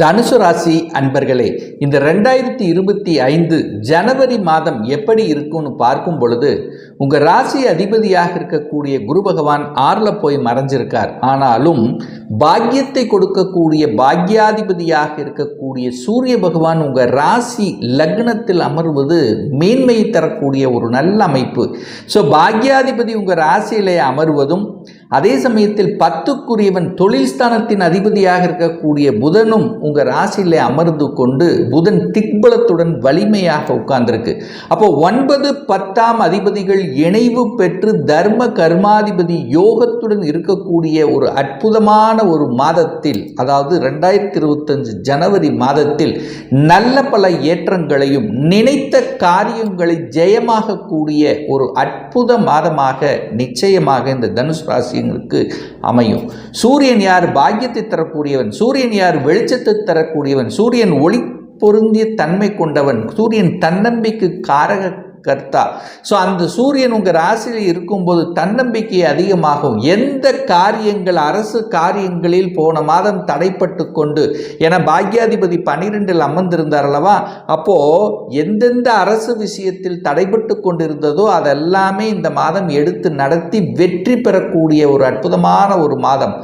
தனுசு ராசி அன்பர்களே இந்த ரெண்டாயிரத்தி இருபத்தி ஐந்து ஜனவரி மாதம் எப்படி இருக்கும்னு பார்க்கும் பொழுது உங்கள் ராசி அதிபதியாக இருக்கக்கூடிய குரு பகவான் ஆறில் போய் மறைஞ்சிருக்கார். ஆனாலும் பாக்கியத்தை கொடுக்கக்கூடிய பாக்யாதிபதியாக இருக்கக்கூடிய சூரிய பகவான் உங்கள் ராசி லக்னத்தில் அமர்வது மேன்மையை தரக்கூடிய ஒரு நல்ல அமைப்பு. ஸோ பாக்யாதிபதி உங்கள் ராசியிலே அமர்வதும் அதே சமயத்தில் பத்துக்குரியவன் தொழில் ஸ்தானத்தின் அதிபதியாக இருக்கக்கூடிய புதனும் உங்கள் ராசியில் அமர்ந்து கொண்டு புதன் திக்பலத்துடன் வலிமையாக உட்கார்ந்துருக்கு. அப்போ ஒன்பது பத்தாம் அதிபதிகள் இணைவு பெற்று தர்ம கர்மாதிபதி யோகத்துடன் இருக்கக்கூடிய ஒரு அற்புதமான ஒரு மாதத்தில் அதாவது ரெண்டாயிரத்தி இருபத்தஞ்சு ஜனவரி மாதத்தில் நல்ல பல ஏற்றங்களையும் நினைத்த காரியங்களை ஜெயமாக கூடிய ஒரு அற்புத மாதமாக நிச்சயமாக இந்த தனுஷ் ராசியங்களுக்கு அமையும். சூரியன் யார்? பாக்கியத்தை தரக்கூடியவன். சூரியன் யார்? வெளிச்சத்தை தரக்கூடியவன். சூரியன் ஒளி பொருந்திய தன்மை கொண்டவன். சூரியன் தன்னம்பிக்கு காரக கர்த்தா. ஸோ அந்த சூரியன் உங்கள் ராசியில் இருக்கும்போது தன்னம்பிக்கை அதிகமாகும். எந்த காரியங்கள் அரசு காரியங்களில் போன மாதம் தடைப்பட்டு கொண்டு என பாக்யாதிபதி பன்னிரெண்டில் அமர்ந்திருந்தார் அல்லவா? அப்போது எந்தெந்த அரசு விஷயத்தில் தடைப்பட்டு கொண்டிருந்ததோ அதெல்லாமே இந்த மாதம் எடுத்து நடத்தி வெற்றி பெறக்கூடிய ஒரு அற்புதமான ஒரு மாதம்.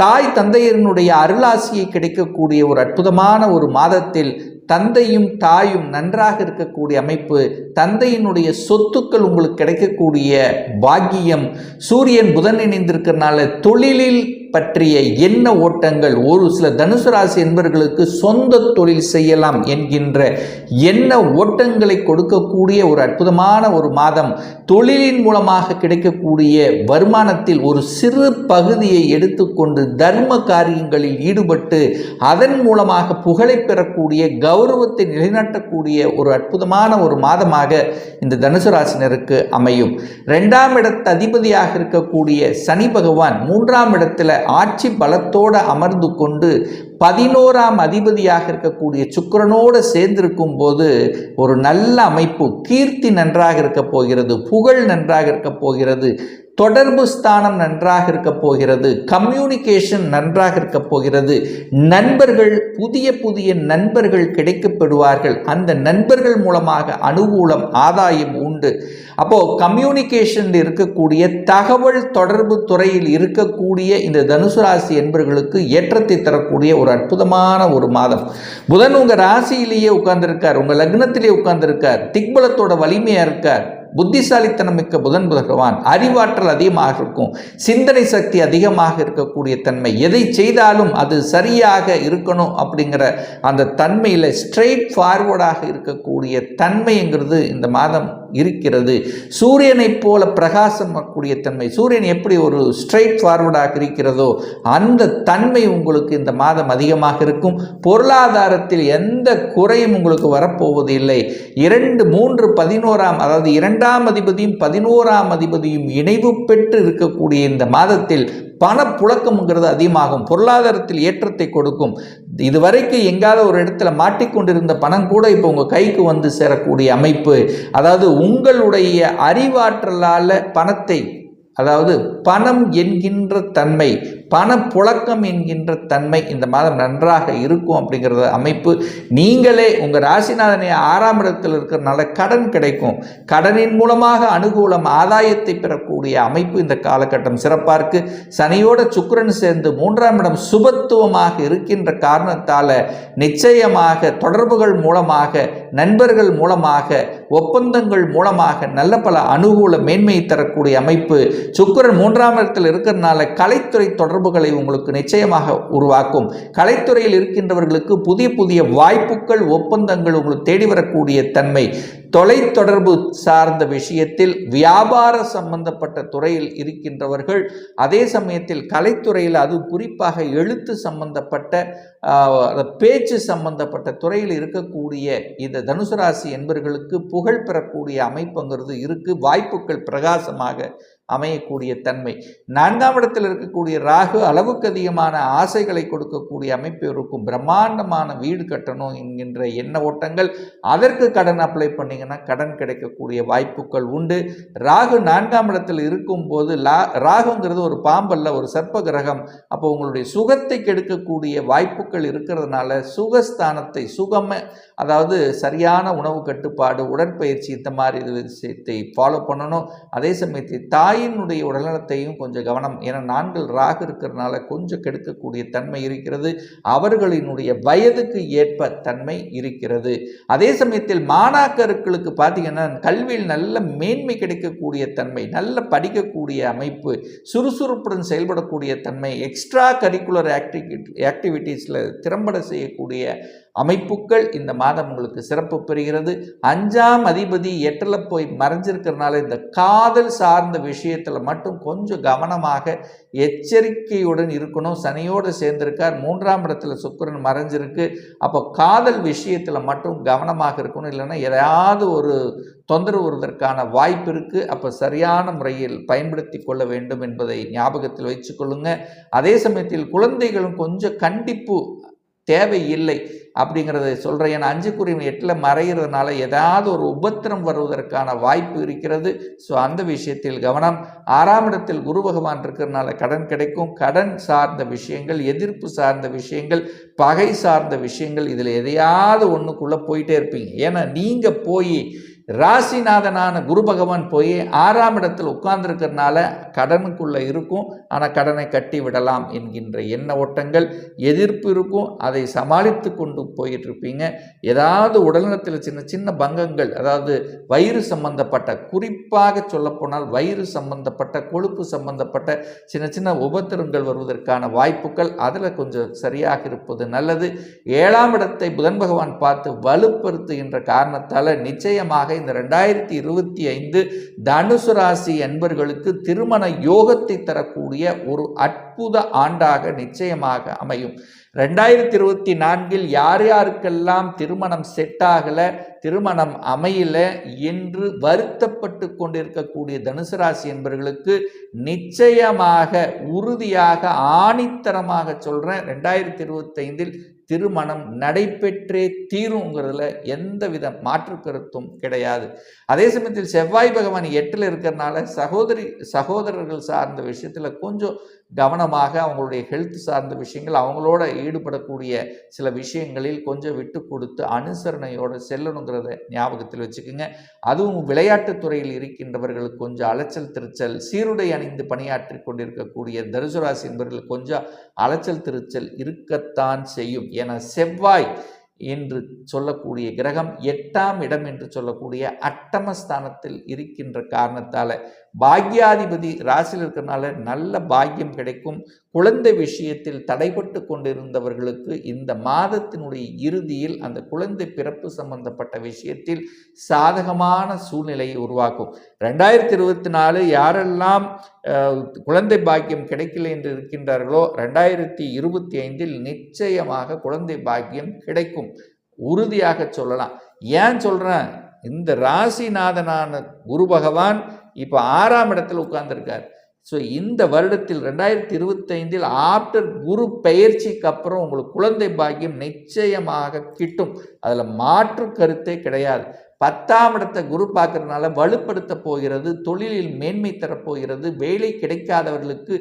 தாய் தந்தையரனுடைய அருளாசியை கிடைக்கக்கூடிய ஒரு அற்புதமான ஒரு மாதத்தில் தந்தையும் தாயும் நன்றாக இருக்கக்கூடிய அமைப்பு தந்தையினுடைய சொத்துக்கள் உங்களுக்கு கிடைக்கக்கூடிய பாக்கியம். சூரியன் புதன் இணைந்திருக்கிறனால தொழிலில் பற்றிய எண்ண ஓட்டங்கள்? ஒரு சில தனுசு ராசி என்பவர்களுக்கு சொந்த தொழில் செய்யலாம் என்கின்ற எண்ண ஓட்டங்களை கொடுக்கக்கூடிய ஒரு அற்புதமான ஒரு மாதம். தொழிலின் மூலமாக கிடைக்கக்கூடிய வருமானத்தில் ஒரு சிறு பகுதியை எடுத்துக்கொண்டு தர்ம காரியங்களில் ஈடுபட்டு அதன் மூலமாக புகழை பெறக்கூடிய கௌரவத்தை நிலைநாட்டக்கூடிய ஒரு அற்புதமான ஒரு மாதமாக இந்த தனுசு ராசினருக்கு அமையும். ரெண்டாம் இடத்து அதிபதியாக இருக்கக்கூடிய சனி பகவான் மூன்றாம் இடத்துல ஆட்சி பலத்தோடு அமர்ந்து கொண்டு பதினோராம் அதிபதியாக இருக்கக்கூடிய சுக்கரனோடு சேர்ந்திருக்கும் போது ஒரு நல்ல அமைப்பு கீர்த்தி நன்றாக இருக்க போகிறது புகழ் நன்றாக இருக்க போகிறது. தொடர்பு ஸ்தானம் நன்றாக இருக்க போகிறது கம்யூனிகேஷன் நன்றாக இருக்க போகிறது. நண்பர்கள் புதிய புதிய நண்பர்கள் கிடைக்கப்படுவார்கள். அந்த நண்பர்கள் மூலமாக அனுகூலம் ஆதாயம் உண்டு. அப்போ கம்யூனிகேஷன் இருக்கக்கூடிய தகவல் தொடர்பு துறையில் இருக்கக்கூடிய இந்த தனுசு ராசி என்பவர்களுக்கு ஏற்றத்தை தரக்கூடிய ஒரு அற்புதமான ஒரு மாதம். புதன் உங்க ராசியிலேயே உட்கார்ந்திருக்கார் உங்க லக்னத்திலேயே உட்கார்ந்திருக்கார் திக்பலத்தோட வலிமையா இருக்கார். புத்திசாலித்தனம் மிக்க புதன் பகவான் அறிவாற்றல் அதிகமாக இருக்கும் சிந்தனை சக்தி அதிகமாக இருக்கக்கூடிய தன்மை. எதை செய்தாலும் அது சரியாக இருக்கணும் அப்படிங்கிற அந்த தன்மையில் ஸ்ட்ரெயிட் ஃபார்வர்டாக இருக்கக்கூடிய தன்மைங்கிறது இந்த மாதம் இருக்கிறது. சூரியனைப் போல பிரகாசம் கூடிய தன்மை. சூரியன் எப்படி ஒரு ஸ்ட்ரெயிட் ஃபார்வர்டாக இருக்கிறதோ அந்த தன்மை உங்களுக்கு இந்த மாதம் அதிகமாக இருக்கும். பொருளாதாரத்தில் எந்த குறையும் உங்களுக்கு வரப்போவது இல்லை இரண்டு மூன்று பதினோராம் அதாவது இரண்டு இரண்டாம் அதிபதியும் பதினோராம் அதிபதியும் இணைவு பெற்று இருக்கக்கூடிய இந்த மாதத்தில் பணப்புழக்கம்ங்கிறது அதிகமாகும். பொருளாதாரத்தில் ஏற்றத்தை கொடுக்கும். இதுவரைக்கும் எங்காவது ஒரு இடத்துல மாட்டிக்கொண்டிருந்த பணம் கூட இப்போ உங்கள் கைக்கு வந்து சேரக்கூடிய அமைப்பு. அதாவது உங்களுடைய அறிவாற்றலால் பணத்தை அதாவது பணம் என்கின்ற தன்மை பணப்புழக்கம் என்கின்ற தன்மை இந்த மாதம் நன்றாக இருக்கும் அப்படிங்கிறத அமைப்பு. நீங்களே உங்கள் ராசிநாதனை ஆறாம் இடத்தில் இருக்கிறனால கடன் கிடைக்கும். கடனின் மூலமாக அனுகூலம் ஆதாயத்தை பெறக்கூடிய அமைப்பு இந்த காலகட்டம் சிறப்பாக இருக்கு. சனியோட சுக்கிரன் சேர்ந்து மூன்றாம் இடம் சுபத்துவமாக இருக்கின்ற காரணத்தால் நிச்சயமாக தொடர்புகள் மூலமாக நண்பர்கள் மூலமாக ஒப்பந்தங்கள் மூலமாக நல்ல பல அனுகூல மேன்மையை தரக்கூடிய அமைப்பு. சுக்கிரன் மூன்றாம் இடத்தில் இருக்கிறதுனால கலைத்துறை தொடர்புகளை உங்களுக்கு நிச்சயமாக உருவாக்கும். கலைத்துறையில் இருக்கின்றவர்களுக்கு புதிய புதிய வாய்ப்புகள் ஒப்பந்தங்கள் உங்களுக்கு தேடி வரக்கூடிய தன்மை. தொலைத்தொடர்பு சார்ந்த விஷயத்தில் வியாபார சம்பந்தப்பட்ட துறையில் இருக்கின்றவர்கள் அதே சமயத்தில் கலைத்துறையில் அது குறிப்பாக எழுத்து சம்பந்தப்பட்ட பேச்சு சம்பந்தப்பட்ட துறையில் இருக்கக்கூடிய இந்த தனுசு ராசி என்பவர்களுக்கு புகழ் பெறக்கூடிய அமைப்புங்கிறது இருக்குது வாய்ப்புகள் பிரகாசமாக அமையக்கூடிய தன்மை. நான்காம் இடத்தில் இருக்கக்கூடிய ராகு அளவுக்கு அதிகமான ஆசைகளை கொடுக்கக்கூடிய அமைப்பு இருக்கும். பிரம்மாண்டமான வீடு கட்டணும் என்கின்ற எண்ண ஓட்டங்கள் அதற்கு கடன் அப்ளை பண்ணிங்கன்னா கடன் கிடைக்கக்கூடிய வாய்ப்புகள் உண்டு. ராகு நான்காம் இடத்தில் இருக்கும்போது லா ராகுங்கிறது ஒரு பாம்பல்ல ஒரு சர்ப்ப கிரகம் அப்போ உங்களுடைய சுகத்தை கெடுக்கக்கூடிய வாய்ப்புகள் இருக்கிறதுனால சுகஸ்தானத்தை சுகம அதாவது சரியான உணவு கட்டுப்பாடு உடற்பயிற்சி இந்த மாதிரி இது விஷயத்தை ஃபாலோ பண்ணணும். அதே சமயத்தில் தாயினுடைய உடல்நலத்தையும் கொஞ்சம் கவனம். ஏன்னா நான்கள் ராகு இருக்கிறதுனால கொஞ்சம் கெடுக்கக்கூடிய தன்மை இருக்கிறது. அவர்களினுடைய வயதுக்கு ஏற்ப தன்மை இருக்கிறது. அதே சமயத்தில் மாணாக்கர்களுக்கு பார்த்தீங்கன்னா கல்வியில் நல்ல மேன்மை கிடைக்கக்கூடிய தன்மை நல்ல படிக்கக்கூடிய அமைப்பு சுறுசுறுப்புடன் செயல்படக்கூடிய தன்மை எக்ஸ்ட்ரா கரிக்குலர் ஆக்டிவிட்டி ஆக்டிவிட்டீஸில் திறம்பட செய்யக்கூடிய அமைப்புகள் இந்த மாதம் உங்களுக்கு சிறப்பு பெறுகிறது. அஞ்சாம் அதிபதி எட்டில் போய் மறைஞ்சிருக்கிறதுனால இந்த காதல் சார்ந்த விஷயத்தில் மட்டும் கொஞ்சம் கவனமாக எச்சரிக்கையுடன் இருக்கணும். சனியோடு சேர்ந்திருக்கார். மூன்றாம் இடத்துல சுக்கிரன் மறைஞ்சிருக்கு. அப்போ காதல் விஷயத்தில் மட்டும் கவனமாக இருக்கணும். இல்லைன்னா எதையாவது ஒரு தொந்தரவு வருவதற்கான வாய்ப்பு இருக்குது அப்போ சரியான முறையில் பயன்படுத்தி கொள்ள வேண்டும் என்பதை ஞாபகத்தில் வச்சுக்கொள்ளுங்க அதே சமயத்தில் குழந்தைகளும் கொஞ்சம் கண்டிப்பு தேவையில்லை அப்படிங்கிறத சொல்கிறேன் ஏன்னா அஞ்சுக்குரிய எட்டில் மறைகிறதுனால ஏதாவது ஒரு உபத்திரம் வருவதற்கான வாய்ப்பு இருக்கிறது. ஸோ அந்த விஷயத்தில் கவனம். ஆறாம் இடத்தில் குரு பகவான் இருக்கிறதுனால கடன் கிடைக்கும். கடன் சார்ந்த விஷயங்கள் எதிர்ப்பு சார்ந்த விஷயங்கள் பகை சார்ந்த விஷயங்கள் இதில் எதையாவது ஒன்றுக்குள்ளே போயிட்டே இருப்பீங்க. ஏன்னா நீங்கள் போய் ராசிநாதனான குரு பகவான் போய் ஆறாம் இடத்தில் உட்கார்ந்துருக்கிறதுனால கடனுக்குள்ளே இருக்கும் ஆனால் கடனை கட்டி விடலாம் என்கின்ற எண்ண ஓட்டங்கள் எதிர்ப்பு இருக்கும் அதை சமாளித்து கொண்டு போயிட்டு இருப்பீங்க ஏதாவது உடல்நலத்தில் சின்ன சின்ன பங்கங்கள் அதாவது வயிறு சம்பந்தப்பட்ட குறிப்பாக சொல்லப்போனால் வயிறு சம்பந்தப்பட்ட கொழுப்பு சம்பந்தப்பட்ட சின்ன சின்ன உபத்திரங்கள் வருவதற்கான வாய்ப்புகள் அதில் கொஞ்சம் சரியாக இருப்பது நல்லது. ஏழாம் இடத்தை புதன் பகவான் பார்த்து வலுப்படுத்துகின்ற காரணத்தால் நிச்சயமாக இந்த ரெண்டாயிரத்தி இருபத்தி ஐந்து தனுசு ராசி என்பர்களுக்கு திருமண யோகத்தை தரக்கூடிய ஒரு அற்புத ஆண்டாக நிச்சயமாக அமையும். ரெண்டாயிரத்தி இருபத்தி நான்கில் யார் யாருக்கெல்லாம் திருமணம் செட் ஆகலை திருமணம் அமையல என்று வருத்தப்பட்டு கொண்டிருக்கக்கூடிய தனுசு ராசி என்பவர்களுக்கு நிச்சயமாக உறுதியாக ஆணித்தரமாக சொல்கிறேன் ரெண்டாயிரத்தி இருபத்தைந்தில் திருமணம் நடைபெற்றே தீருங்கிறதுல எந்த வித மாற்று கருத்தும் கிடையாது. அதே சமயத்தில் செவ்வாய் பகவான் எட்டில் இருக்கிறனால சகோதரி சகோதரர்கள் சார்ந்த விஷயத்தில் கொஞ்சம் கவனமாக அவங்களுடைய ஹெல்த் சார்ந்த விஷயங்கள் அவங்களோட ஈடுபடக்கூடிய சில விஷயங்களில் கொஞ்சம் விட்டு கொடுத்து அனுசரணையோடு செல்லணுங்கிறத ஞாபகத்தில் வச்சுக்கோங்க. அதுவும் விளையாட்டுத் துறையில் இருக்கின்றவர்களுக்கு கொஞ்சம் அலைச்சல் திருச்சல் சீருடை அணிந்து பணியாற்றி கொண்டிருக்கக்கூடிய தனுசுராசி என்பவர்கள் கொஞ்சம் அலைச்சல் திருச்சல் இருக்கத்தான் செய்யும். என செவ்வாய் என்று சொல்லக்கூடிய கிரகம் எட்டாம் இடம் என்று சொல்லக்கூடிய அட்டமஸ்தானத்தில் இருக்கின்ற காரணத்தால் பாக்யாதிபதி ராசியில் இருக்கிறனால நல்ல பாக்கியம் கிடைக்கும். குழந்தை விஷயத்தில் தடைபட்டு கொண்டிருந்தவர்களுக்கு இந்த மாதத்தினுடைய இறுதியில் அந்த குழந்தை பிறப்பு சம்பந்தப்பட்ட விஷயத்தில் சாதகமான சூழ்நிலையை உருவாக்கும். ரெண்டாயிரத்தி இருபத்தி நாலு யாரெல்லாம் குழந்தை பாக்கியம் கிடைக்கல என்று இருக்கின்றார்களோ ரெண்டாயிரத்தி இருபத்தி ஐந்தில் நிச்சயமாக குழந்தை பாக்கியம் கிடைக்கும். உறுதியாக சொல்லலாம். ஏன் சொல்கிறேன் இந்த ராசிநாதனான குரு பகவான் இப்போ ஆறாம் இடத்துல உட்கார்ந்துருக்கார். ஸோ இந்த வருடத்தில் ரெண்டாயிரத்தி இருபத்தைந்தில் ஆஃப்டர் குரு பயிற்சிக்கு அப்புறம் உங்களுக்கு குழந்தை பாக்கியம் நிச்சயமாக கிட்டும். அதில் மாற்று கருத்தே கிடையாது. பத்தாம் இடத்தை குரு பார்க்கறதுனால வலுப்படுத்த போகிறது தொழிலில் மேன்மை தரப்போகிறது வேலை கிடைக்காதவர்களுக்கு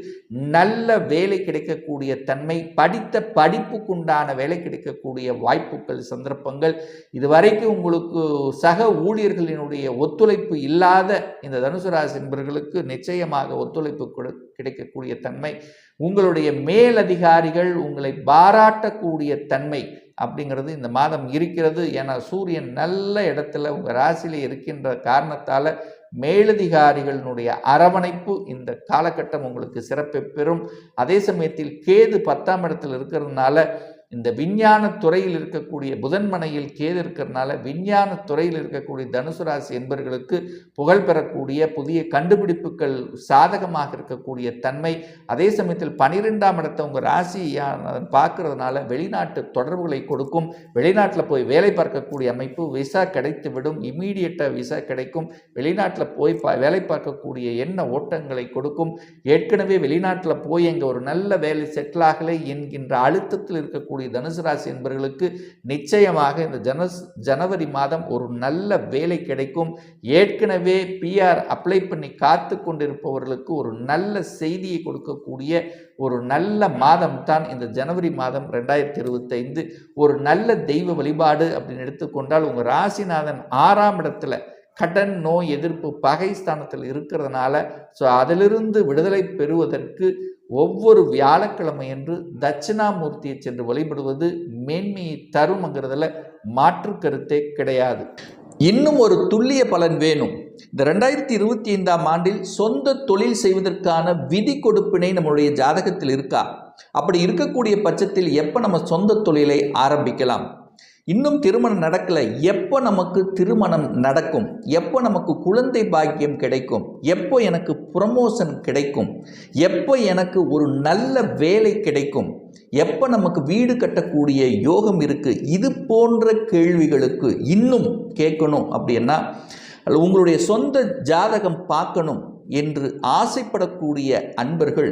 நல்ல வேலை கிடைக்கக்கூடிய தன்மை படித்த படிப்புக்குண்டான வேலை கிடைக்கக்கூடிய வாய்ப்புகள் சந்தர்ப்பங்கள். இதுவரைக்கும் உங்களுக்கு சக ஊழியர்களினுடைய ஒத்துழைப்பு இல்லாத இந்த தனுசு ராசி என்பவர்களுக்கு நிச்சயமாக ஒத்துழைப்பு கிடைக்கக்கூடிய தன்மை. உங்களுடைய மேலதிகாரிகள் உங்களை பாராட்டக்கூடிய தன்மை. அப்படிங்கிறது இந்த மாதம் இருக்கிறது. ஏன்னா சூரியன் நல்ல இடத்துல உங்கள் ராசியில் இருக்கின்ற காரணத்தால் மேலதிகாரிகளினுடைய அரவணைப்பு இந்த காலகட்டம் உங்களுக்கு சிறப்பை பெறும். அதே சமயத்தில் கேது பத்தாம் இடத்தில் இருக்கிறதுனால இந்த விஞ்ஞான துறையில் இருக்கக்கூடிய புதன்மனையில் கேது இருக்கிறதுனால விஞ்ஞான துறையில் இருக்கக்கூடிய தனுசு ராசி என்பவர்களுக்கு புகழ் பெறக்கூடிய புதிய கண்டுபிடிப்புகள் சாதகமாக இருக்கக்கூடிய தன்மை. அதே சமயத்தில் பனிரெண்டாம் இடத்தை உங்கள் ராசியான பார்க்கறதுனால வெளிநாட்டு தொடர்புகளை கொடுக்கும். வெளிநாட்டில் போய் வேலை பார்க்கக்கூடிய அமைப்பு விசா கிடைத்து விடும் இமீடியட்டாக விசா கிடைக்கும். வெளிநாட்டில் போய் பா வேலை பார்க்கக்கூடிய எண்ண ஓட்டங்களை கொடுக்கும். ஏற்கனவே வெளிநாட்டில் போய் அங்கே ஒரு நல்ல வேலை செட்டில் ஆகலை என்கின்ற அழுத்தத்தில் இருக்கக்கூடிய இருக்கக்கூடிய தனுசு ராசி என்பவர்களுக்கு நிச்சயமாக இந்த ஜனஸ் ஜனவரி மாதம் ஒரு நல்ல வேலை கிடைக்கும். ஏற்கனவே பிஆர் அப்ளை பண்ணி காத்து கொண்டிருப்பவர்களுக்கு ஒரு நல்ல செய்தியை கொடுக்கக்கூடிய ஒரு நல்ல மாதம் தான் இந்த ஜனவரி மாதம் ரெண்டாயிரத்தி இருபத்தைந்து. ஒரு நல்ல தெய்வ வழிபாடு அப்படின்னு எடுத்துக்கொண்டால் உங்கள் ராசிநாதன் ஆறாம் இடத்துல கடன் நோய் எதிர்ப்பு பகை ஸ்தானத்தில் இருக்கிறதுனால ஸோ அதிலிருந்து விடுதலை பெறுவதற்கு ஒவ்வொரு வியாழக்கிழமை என்று தட்சிணாமூர்த்தியை சென்று வழிபடுவது மேன்மையை தரும்ங்கிறதுல மாற்று கருத்தே கிடையாது. இன்னும் ஒரு துல்லிய பலன் வேணும். இந்த ரெண்டாயிரத்தி இருபத்தி ஐந்தாம் ஆண்டில் சொந்த தொழில் செய்வதற்கான விதி கொடுப்பினை நம்மளுடைய ஜாதகத்தில் இருக்கா? அப்படி இருக்கக்கூடிய பட்சத்தில் எப்போ நம்ம சொந்த தொழிலை ஆரம்பிக்கலாம்? இன்னும் திருமணம் நடக்கலை. எப்போ நமக்கு திருமணம் நடக்கும்? எப்போ நமக்கு குழந்தை பாக்கியம் கிடைக்கும்? எப்போ எனக்கு ப்ரமோஷன் கிடைக்கும்? எப்போ எனக்கு ஒரு நல்ல வேலை கிடைக்கும்? எப்போ நமக்கு வீடு கட்டக்கூடிய யோகம் இருக்குது இது போன்ற கேள்விகளுக்கு இன்னும் கேட்கணும் அப்படின்னா உங்களுடைய சொந்த ஜாதகம் பார்க்கணும் என்று ஆசைப்படக்கூடிய அன்பர்கள்